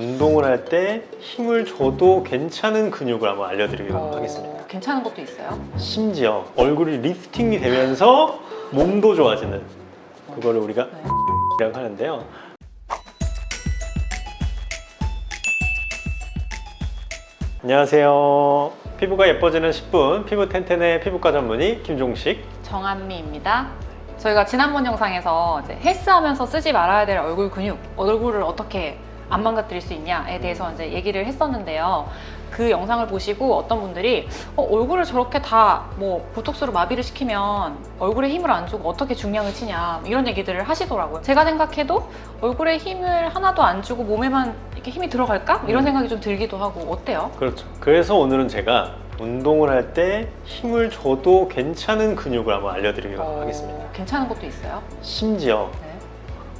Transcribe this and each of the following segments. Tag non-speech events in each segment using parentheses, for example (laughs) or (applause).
운동을 할 때 힘을 줘도 괜찮은 근육을 한번 알려드리도록 어, 하겠습니다. 괜찮은 것도 있어요? 심지어 얼굴이 리프팅이 되면서 몸도 좋아지는 그거를 우리가 네. 이라고 하는데요. 안녕하세요. 피부가 예뻐지는 10분 피부 텐텐의 피부과 전문의 김종식. 정한미입니다. 저희가 지난번 영상에서 이제 헬스하면서 쓰지 말아야 될 얼굴 근육, 얼굴을 어떻게 안 망가뜨릴 수 있냐에 대해서 이제 얘기를 했었는데요. 그 영상을 보시고 어떤 분들이 어, 얼굴을 저렇게 다 뭐 보톡스로 마비를 시키면 얼굴에 힘을 안 주고 어떻게 중량을 치냐 이런 얘기들을 하시더라고요. 제가 생각해도 얼굴에 힘을 하나도 안 주고 몸에만 이렇게 힘이 들어갈까 이런 음. 생각이 좀 들기도 하고 어때요? 그렇죠. 그래서 오늘은 제가 운동을 할 때 힘을 줘도 괜찮은 근육을 한번 알려드리도록 어, 하겠습니다. 괜찮은 것도 있어요. 심지어 네.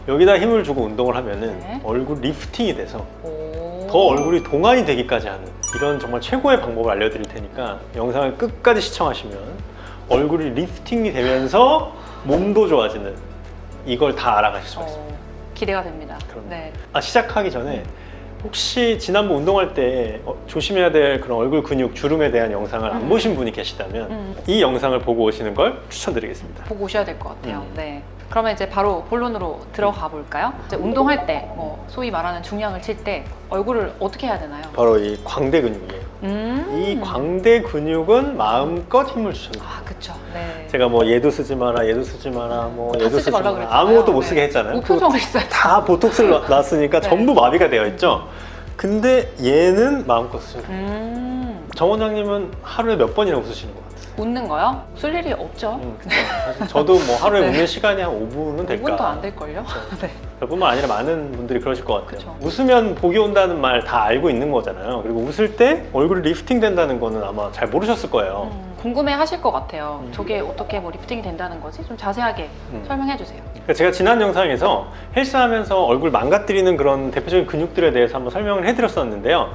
여기다 힘을 주고 운동을 하면은 네. 얼굴 리프팅이 돼서 오. 더 얼굴이 동안이 되기까지 하는 이런 정말 최고의 방법을 알려드릴 테니까 영상을 끝까지 시청하시면 얼굴이 리프팅이 되면서 몸도 좋아지는 이걸 다 알아가실 수가 있습니다. 어, 기대가 됩니다. 그럼요. 네. 아, 시작하기 전에 혹시 지난번 운동할 때 어, 조심해야 될 그런 얼굴 근육 주름에 대한 영상을 안 음. 보신 분이 계시다면 음, 이 영상을 보고 오시는 걸 추천드리겠습니다. 보고 오셔야 될 것 같아요. 음. 네. 그러면 이제 바로 본론으로 들어가 볼까요? 이제 운동할 때, 뭐 소위 말하는 중량을 칠 때 얼굴을 어떻게 해야 되나요? 바로 이 광대 근육이에요. 음. 이 광대 근육은 마음껏 힘을 돼요. 아, 그쵸. 네. 제가 뭐 얘도 쓰지 마라, 얘도 쓰지 마라, 뭐 다 얘도 쓰지 말라 마라. 그랬잖아요. 아무것도 못 네. 쓰게 했잖아요. 무표정을 했어요. 다 보톡스를 놔- 놨으니까 네. 전부 마비가 되어 있죠. 근데 얘는 마음껏 쓰셔도 돼요. 음. 정 원장님은 하루에 몇 번이나 웃으시는 것 같아요? 웃는 거요? 웃을 일이 없죠. 음. 사실 저도 뭐 하루에 (laughs) 네. 웃는 시간이 한 5분은 될까. 5분도 안 될걸요? (laughs) 네. 저뿐만 아니라 많은 분들이 그러실 것 같아요. 그쵸. 웃으면 복이 온다는 말 다 알고 있는 거잖아요. 그리고 웃을 때 얼굴이 리프팅 된다는 거는 아마 잘 모르셨을 거예요. 음, 궁금해 하실 것 같아요. 음. 저게 어떻게 뭐 리프팅이 된다는 거지? 좀 자세하게 음. 설명해 주세요. 그러니까 제가 지난 영상에서 헬스하면서 얼굴 망가뜨리는 그런 대표적인 근육들에 대해서 한번 설명을 해드렸었는데요.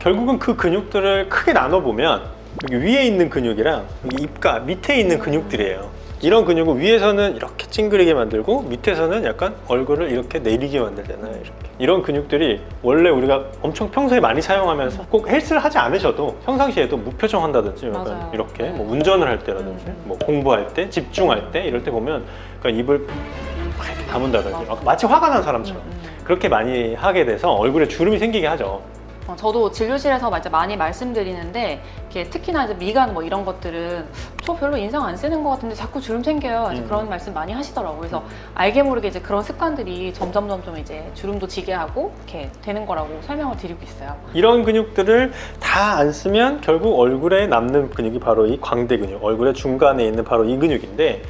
결국은 그 근육들을 크게 나눠보면 여기 위에 있는 근육이랑 여기 입가 밑에 있는 근육들이에요. 이런 근육은 위에서는 이렇게 찡그리게 만들고 밑에서는 약간 얼굴을 이렇게 내리게 만들잖아요. 이렇게. 이런 근육들이 원래 우리가 엄청 평소에 많이 사용하면서 꼭 헬스를 하지 않으셔도 평상시에도 무표정 한다든지 약간. 이렇게 네. 뭐 운전을 할 때라든지 음. 뭐 공부할 때 집중할 때 이럴 때 보면 그러니까 입을 막 이렇게 다문다든지 맞아. 마치 화가 난 사람처럼 음, 음. 그렇게 많이 하게 돼서 얼굴에 주름이 생기게 하죠. 어, 저도 진료실에서 이제 많이 말씀드리는데 특히나 이제 미간 뭐 이런 것들은 저 별로 인상 안 쓰는 것 같은데 자꾸 주름 생겨요. 이제 음. 그런 말씀 많이 하시더라고요. 그래서 알게 모르게 이제 그런 습관들이 점점 점점 이제 주름도 지게 하고 이렇게 되는 거라고 설명을 드리고 있어요. 이런 근육들을 다 안 쓰면 결국 얼굴에 남는 근육이 바로 이 광대 근육, 얼굴의 중간에 있는 바로 이 근육인데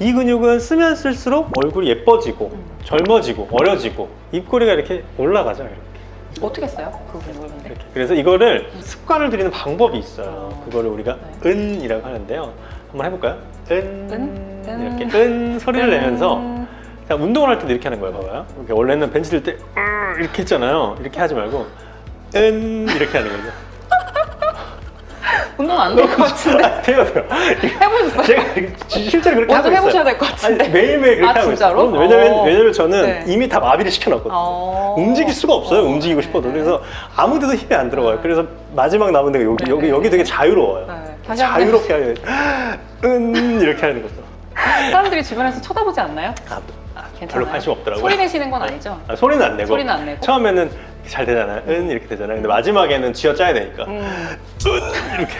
이 근육은 쓰면 쓸수록 얼굴이 예뻐지고 음. 젊어지고 어려지고 입꼬리가 이렇게 올라가죠. 이렇게. 어떻게 써요? 그 근육을 근데? 이렇게. 그래서 이거를 습관을 들이는 방법이 있어요. 어. 그거를 우리가 네. 은이라고 하는데요. 한번 해볼까요? 은, 은? 은. 이렇게 은 소리를 내면서 음, 자, 운동을 할 때도 이렇게 하는 거예요. 봐봐요. 이렇게 원래는 벤치 들때 으, 이렇게 했잖아요. 이렇게 하지 말고 은 이렇게 하는 거죠. 운동 안 될 것 같은데 아, 돼요, 돼요. 해보셨어요? 제가 실제로 그렇게 먼저 하고 해보셔야. 될 것 같은데. 매일매일 그렇게 아, 하고 진짜로? 있어요. 왜냐면, 어. 왜냐면 저는 네. 이미 다 마비를 시켜놨거든요. 어. 움직일 수가 없어요. 어. 움직이고 싶어도. 네. 그래서 아무 데도 힘이 안 들어가요. 네. 그래서 마지막 남은 데가 여기, 네, 여기, 네, 여기 네. 되게 자유로워요. 네. 다시 한번 자유롭게 하는 은 이렇게 하는 거죠. 사람들이 주변에서 쳐다보지 않나요? 아, 아, 괜찮아요? 별로 관심 없더라고요. 소리 내시는 건 아니죠? 아, 소리는 안 내고. 소리는 안 내고? 처음에는 잘 되잖아요. 은 이렇게 되잖아요. 근데 마지막에는 쥐어 짜야 되니까. 음. 이렇게.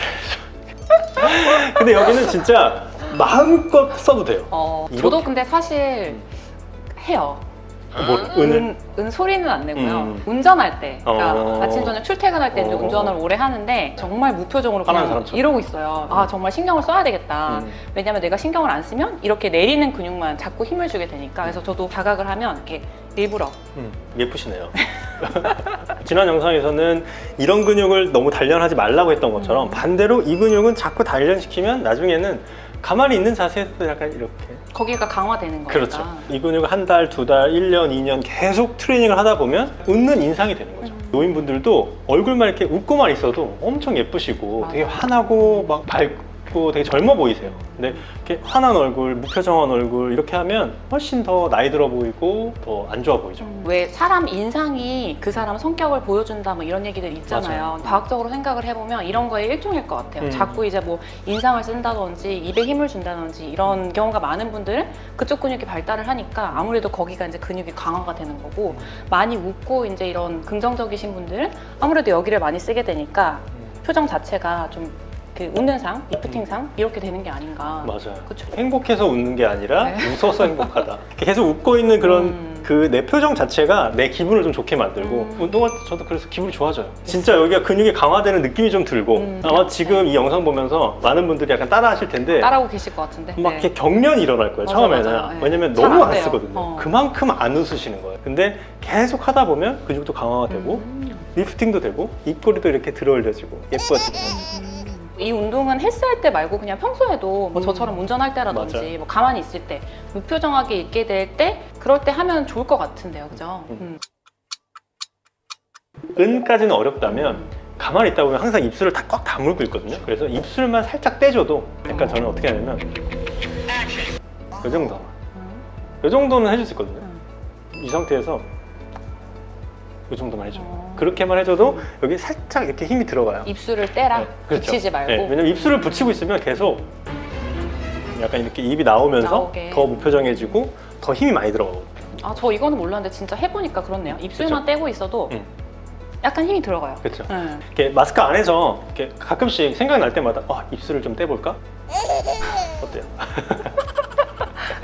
근데 여기는 진짜 마음껏 써도 돼요. 어, 이렇게? 저도 근데 사실 해요. 뭐, 은을. 은, 은 소리는 안 내고요. 음. 운전할 때, 그러니까 어. 아침 저녁 출퇴근할 때 이제 어. 운전을 오래 하는데 정말 무표정으로 화난 그냥 사람처럼. 이러고 있어요. 아 정말 신경을 써야 되겠다. 음. 왜냐면 내가 신경을 안 쓰면 이렇게 내리는 근육만 자꾸 힘을 주게 되니까 그래서 저도 자각을 하면 이렇게 일부러 음, 예쁘시네요. (laughs) 지난 영상에서는 이런 근육을 너무 단련하지 말라고 했던 것처럼 음. 반대로 이 근육은 자꾸 단련시키면 나중에는 가만히 있는 자세에서도 약간 이렇게 거기가 강화되는 거니까. 그렇죠. 이 근육을 한 달, 두 달, 일 년, 이 년 계속 트레이닝을 하다 보면 웃는 인상이 되는 거죠. 음. 노인분들도 얼굴만 이렇게 웃고만 있어도 엄청 예쁘시고. 되게 환하고 막 밝고 있고 되게 젊어 보이세요. 근데 이렇게 환한 얼굴, 무표정한 얼굴 이렇게 하면 훨씬 더 나이 들어 보이고 더 안 좋아 보이죠. 왜 사람 인상이 그 사람 성격을 보여준다 뭐 이런 얘기들 있잖아요. 맞아요. 과학적으로 생각을 해보면 이런 거의 일종일 것 같아요. 음. 자꾸 이제 뭐 인상을 쓴다든지 입에 힘을 준다든지 이런 경우가 많은 분들은 그쪽 근육이 발달을 하니까 아무래도 거기가 이제 근육이 강화가 되는 거고 많이 웃고 이제 이런 긍정적이신 분들은 아무래도 여기를 많이 쓰게 되니까 표정 자체가 좀 그 웃는 상, 리프팅 상 이렇게 되는 게 아닌가. 맞아요. 그쵸. 행복해서 웃는 게 아니라 네. 웃어서 (laughs) 행복하다. 계속 웃고 있는 그런 음. 그 내 표정 자체가 내 기분을 좀 좋게 만들고 음. 운동할 때 저도 그래서 기분이 좋아져요. 진짜 여기가 근육이 강화되는 느낌이 좀 들고 음. 아마 지금 이 영상 보면서 많은 분들이 약간 따라하실 텐데 따라오고 계실 것 같은데. 막 네. 이렇게 경련이 일어날 거예요 맞아, 처음에는 맞아요. 네. 왜냐면 잘안 너무 안 돼요. 쓰거든요 어. 그만큼 안 웃으시는 거예요 근데 계속 하다 보면 근육도 강화가 되고 음. 리프팅도 되고 입꼬리도 이렇게 들어 올려지고 예뻐지고 (laughs) 이 운동은 헬스할 때 말고 그냥 평소에도 뭐 음. 저처럼 운전할 때라든지 맞아요. 뭐 가만히 있을 때 무표정하게 있게 될 때 그럴 때 하면 좋을 것 같은데요, 그죠? 음. 음. 은까지는 어렵다면 가만히 있다 보면 항상 입술을 다 꽉 다물고 있거든요 그래서 입술만 살짝 떼줘도 약간 저는 어떻게 하냐면 이 정도 음. 이 정도는 해줄 수 있거든요 음. 이 상태에서 이 정도만 해줘 어. 그렇게만 해줘도 여기 살짝 이렇게 힘이 들어가요 입술을 떼라, 네, 그렇죠. 붙이지 말고. 네, 왜냐면 입술을 붙이고 있으면 계속 약간 이렇게 입이 나오면서 나오게. 더 무표정해지고 더 힘이 많이 들어가거든요. 아, 저 이거는 몰랐는데 진짜 해보니까 그렇네요. 입술만 떼고 있어도 음. 약간 힘이 들어가요. 그렇죠. 네. 이렇게 마스크 안에서 이렇게 가끔씩 생각날 때마다 아, 입술을 좀 떼볼까? 어때요? (laughs)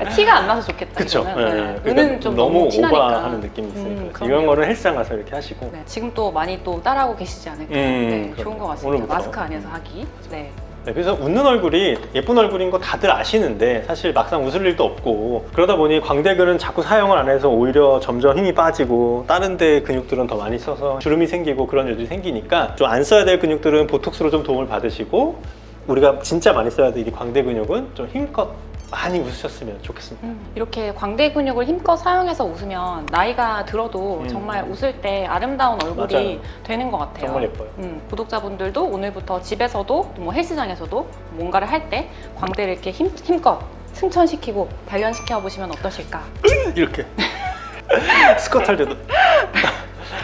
티가 안 나서 좋겠다. 그렇죠. 이거는. 네. 그러니까 은은 좀 너무 티나니까. 오버하는 느낌이 있으니까 음, 그럼요. 이런 거는 헬스장 가서 이렇게 하시고 네, 지금 또 많이 또 따라하고 계시지 않을까. 음, 네, 그럼요. 좋은 것 같습니다. 오늘부터. 마스크 안에서 하기. 네. 네, 그래서 웃는 얼굴이 예쁜 얼굴인 거 다들 아시는데 사실 막상 웃을 일도 없고 그러다 보니 광대근은 자꾸 사용을 안 해서 오히려 점점 힘이 빠지고 다른 데 근육들은 더 많이 써서 주름이 생기고 그런 일들이 생기니까 좀 안 써야 될 근육들은 보톡스로 좀 도움을 받으시고 우리가 진짜 많이 써야 될 이 광대 근육은 좀 힘껏 많이 웃으셨으면 좋겠습니다. 음, 이렇게 광대 근육을 힘껏 사용해서 웃으면 나이가 들어도 음. 정말 웃을 때 아름다운 얼굴이 맞아요. 되는 것 같아요. 정말 예뻐요. 음, 구독자분들도 오늘부터 집에서도 뭐 헬스장에서도 뭔가를 할 때 광대를 이렇게 힘, 힘껏 승천시키고 단련시켜 보시면 어떠실까? (laughs) 이렇게 (laughs) 스쿼트 할 때도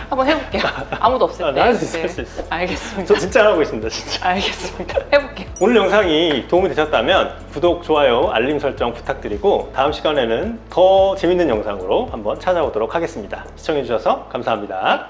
한번 해볼게요. 아무도 없을 아, 때. 나할 수 있어, 네. 할수 있어. 알겠습니다. 저 진짜 하고 있습니다, 진짜. 알겠습니다. 해볼게요. 오늘 영상이 도움이 되셨다면 구독, 좋아요, 알림 설정 부탁드리고 다음 시간에는 더 재밌는 영상으로 한번 찾아오도록 하겠습니다. 시청해주셔서 감사합니다.